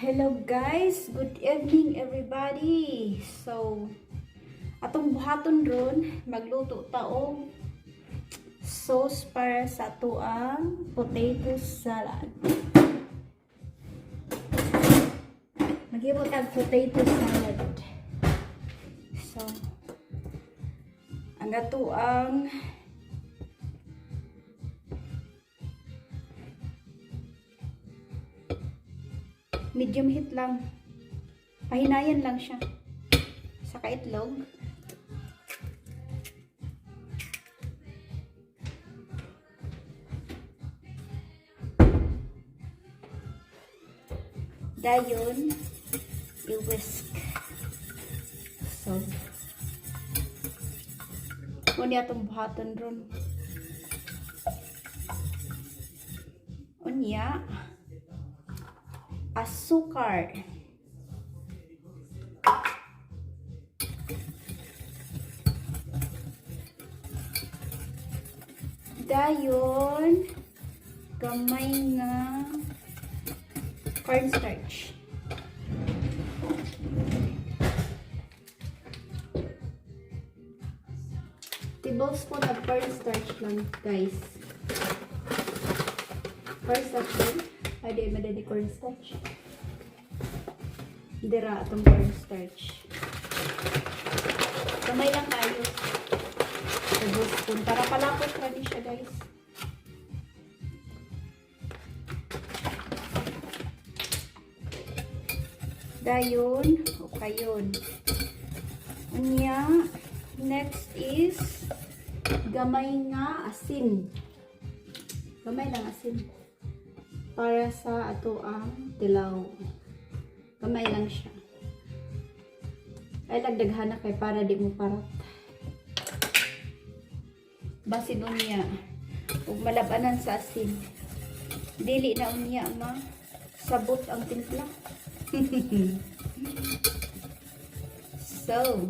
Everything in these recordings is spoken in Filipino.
Hello guys, good evening everybody. So, atong buhaton ron, magluto taong sauce para sa tuang potato salad. Maghimo tag potato salad. So, ang atuang medium heat lang. Pahinayan lang siya. Sa kaitlog. Dayon, i-whisk. So, Unya atong buhaton ron. Unya, asukar. Dayon, gamay nga cornstarch. Tablespoon of cornstarch lang, guys. Cornstarch lang. Ay, di, madali cornstarch. Dira atong cornstarch. Kamay lang tayo. Tablespoon. Para palapot na din siya, guys. Dayon, o kayon. Unya, next is gamay nga asin. Gamay lang asin. Para sa ato ang tilaw. Gamay lang siya. Ay, lagdaghan na kay para di mo parat. Basin unya. Ug malabanan sa asin. Dili na unya ma. Sabot ang timpla. so,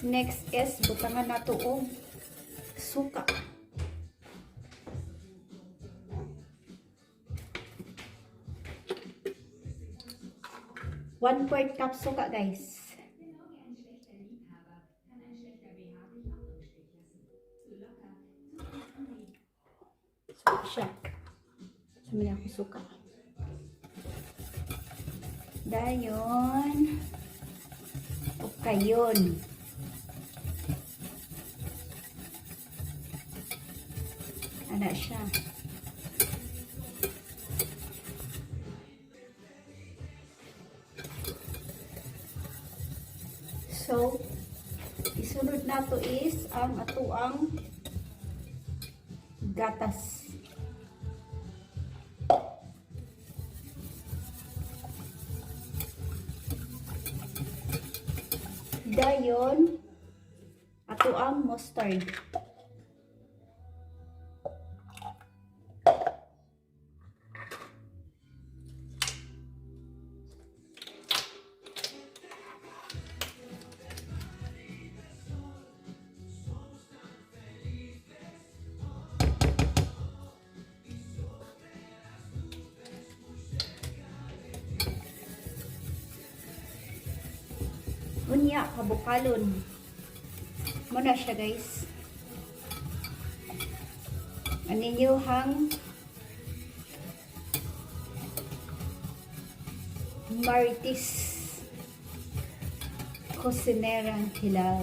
next is butangan nato og suka. One fourth cup suka, guys. Suka siya. Sumili ako suka. Dayon. O kayon. Ana siya. Ang atuang gatas. Dayon, ato ang mustard. Unya, kabukalon. Muna siya guys. Aninyo hang Maritis Kusinerang Hilaw.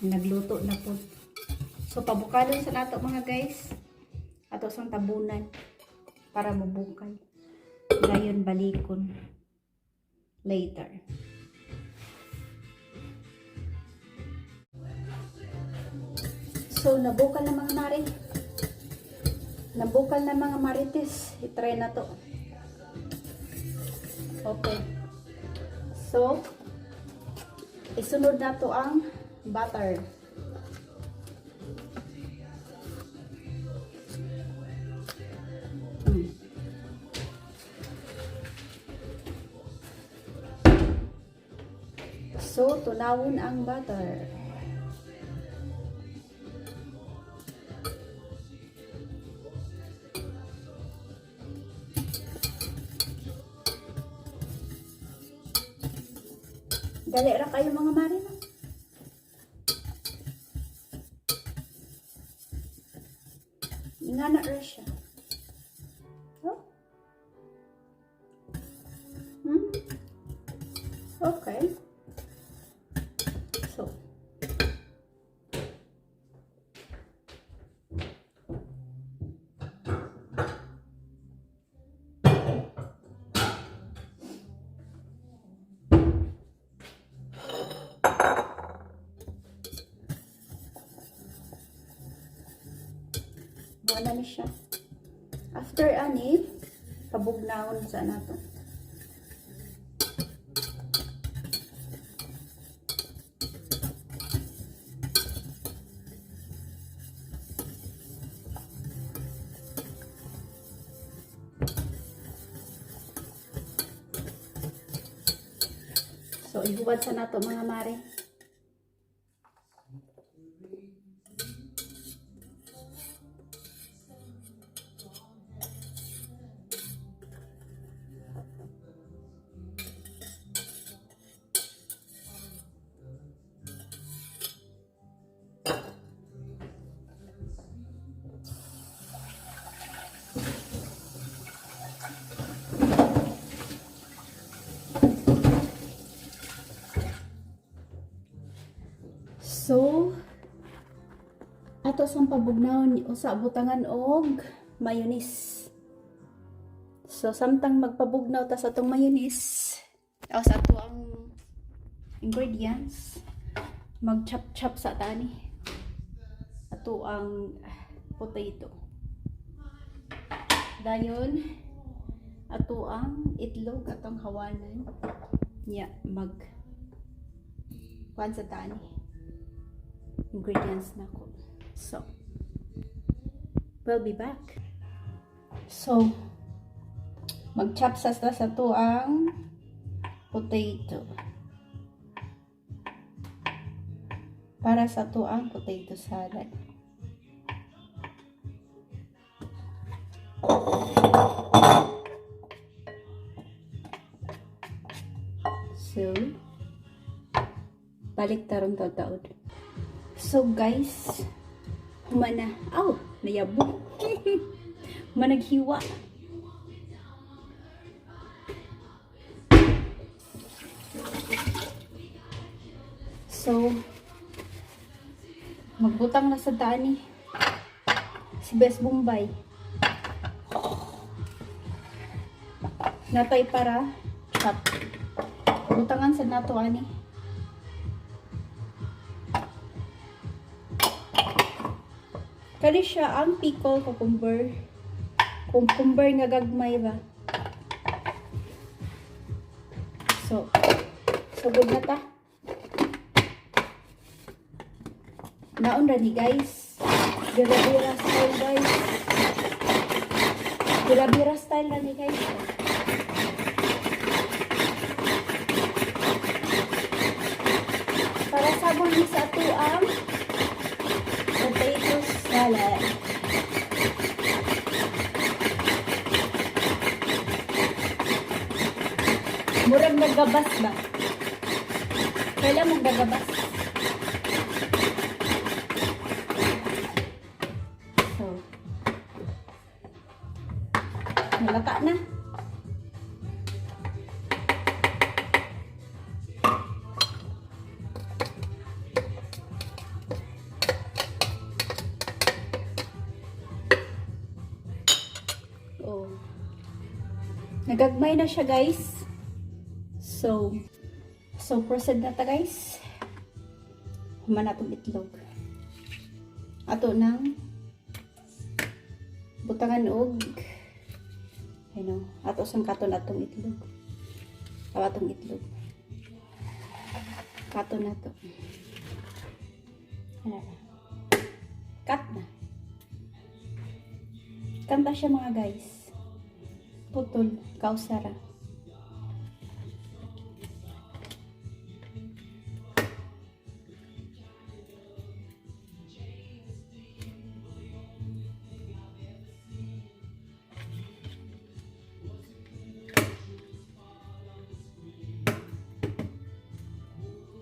Nagluto na po. So, pabukalon sa nato mga guys. Ato sang tabunan para mabukay. Dayon balikon later. So, nabukal na mga mari. Nabukal na mga marites. I-try na to. Okay. So, isunod na to ang butter. So, tunawon ang butter. Dali ra kayo mga marino. Nga na ra siya. Oh. Hmm. Okay. Wala ni siya. After ani, pabugnawon sa nato. So, ihuwad sa nato mga mare. Sang pabugnawon usa butangan og mayonnaise. So, samtang magpabugnaw ta sa atong mayonnaise, o sa ato ang ingredients, mag-chop-chop sa tani. Ato ang potato. Dayon, ato ang itlog, atong hawanan. Ya, mag kuan sa tani ingredients na ko. So, we'll be back. So, mag-chop sa sa to ang potato. Para sa to ang potato salad. So, balik tarong taod So guys, humana. Aw, nayabo. Managhiwa. So, magbutang na sa dani. Si Bes Bombay. Natay para chop. Butangan sa nato ani. Kani siya ang pickle cucumber. Cucumber nga gagmay ba? So, sugod na ta. Naon ni guys. Bira-bira style guys. Bira-bira style ra ni guys. Para sabon ni sa ato salad. Murag nagabas ba? Kailan mong nagabas? Nagagmay na siya, guys. So, so proceed na ta, guys. Human na itlog. Ato nang butangan og ano, ato sang katon atong itlog. Aw atong itlog. Katon na to. Cut na. Kanta siya mga guys. Putol, kausara.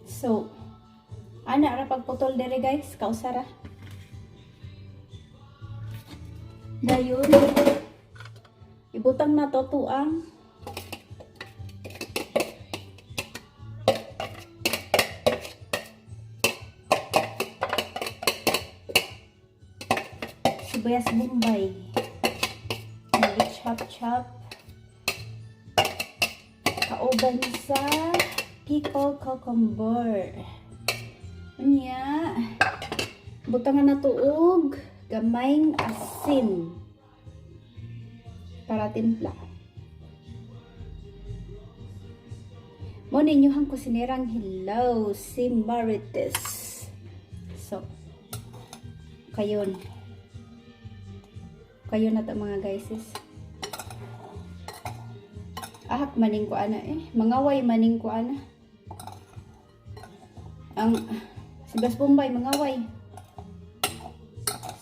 So, ana ra pagputol dire guys, kausara. Dayon, ibutang na to tuang sibuyas bombay. Mag-chop-chop. Kauban sa pickled cucumber. Unya, butangan na tuog gamayng asin para timpla. Mo ninyo hang kusinerang hello si Marites. So, kayon. Kayo na to mga guyses. Ahak maning ko ana eh. Mangaway maning ko ana. Ang Sibas Bombay, mangaway.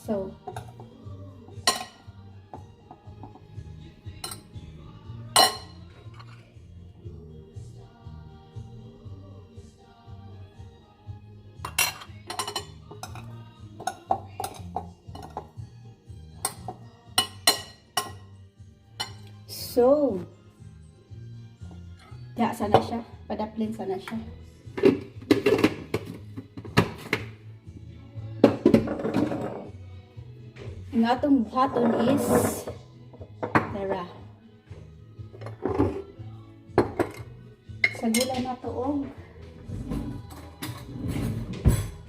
So, So, ya sana siya. Padaplin sana siya. Ang atong buhaton is tara. Sa gula na to og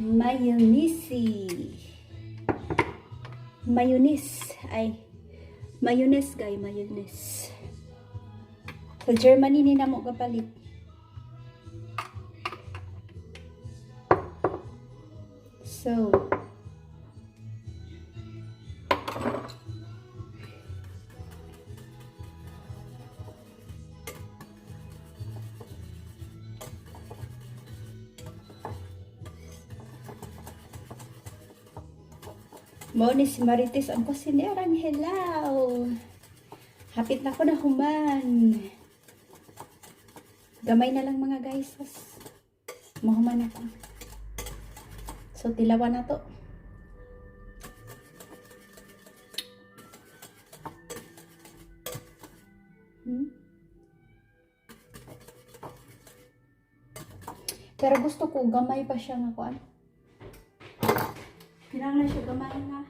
mayonnaise. Mayonnaise ay mayonnaise guy, mayonnaise. Sa Germany ni namo kapalit. So, Mao ni si Marites ang kusinerang hello. Hapit na ko na human. Gamay na lang mga guys. Mahuman ako. So tilawan na to. Hmm? Pero gusto ko gamay pa siya nga kuan. Kailangan siya gamay na.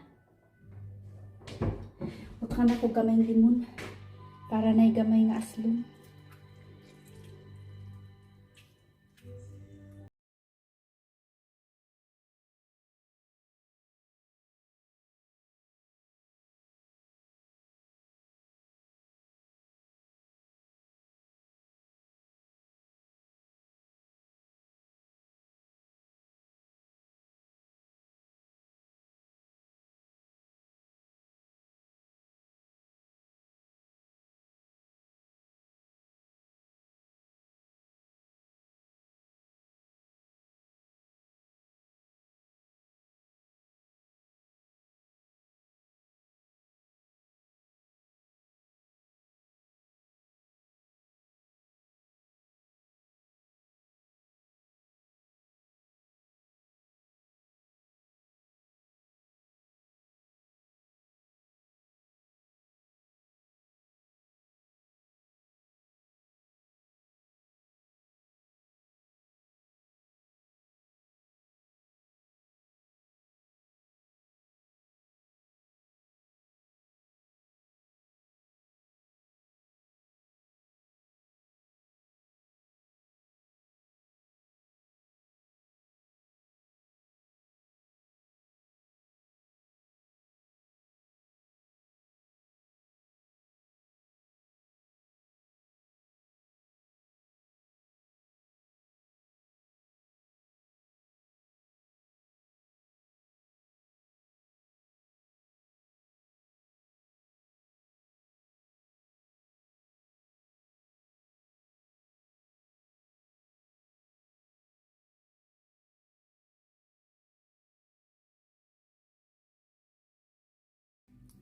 Huwag ka na ko gamay limon. Para na gamay nga aslong.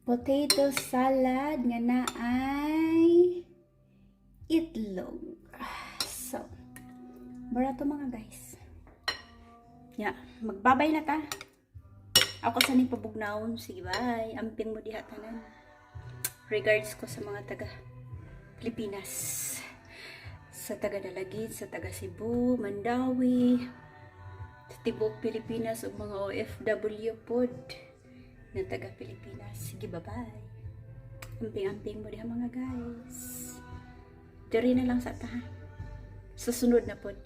Potato salad nga na ay itlog. So, barato mga guys. Ya, magbabay na ta. Ako sa ning pabugnaon. Sige, bye. Amping mo diha tanan. Regards ko sa mga taga Pilipinas. Sa taga Dalagit, sa taga Cebu, Mandawi, sa tibok Pilipinas ug mga OFW pod na taga Pilipinas. Sige, bye-bye. Amping-amping mo diha mga guys. Diri na lang sa ta. ha? Sa sunod na pod.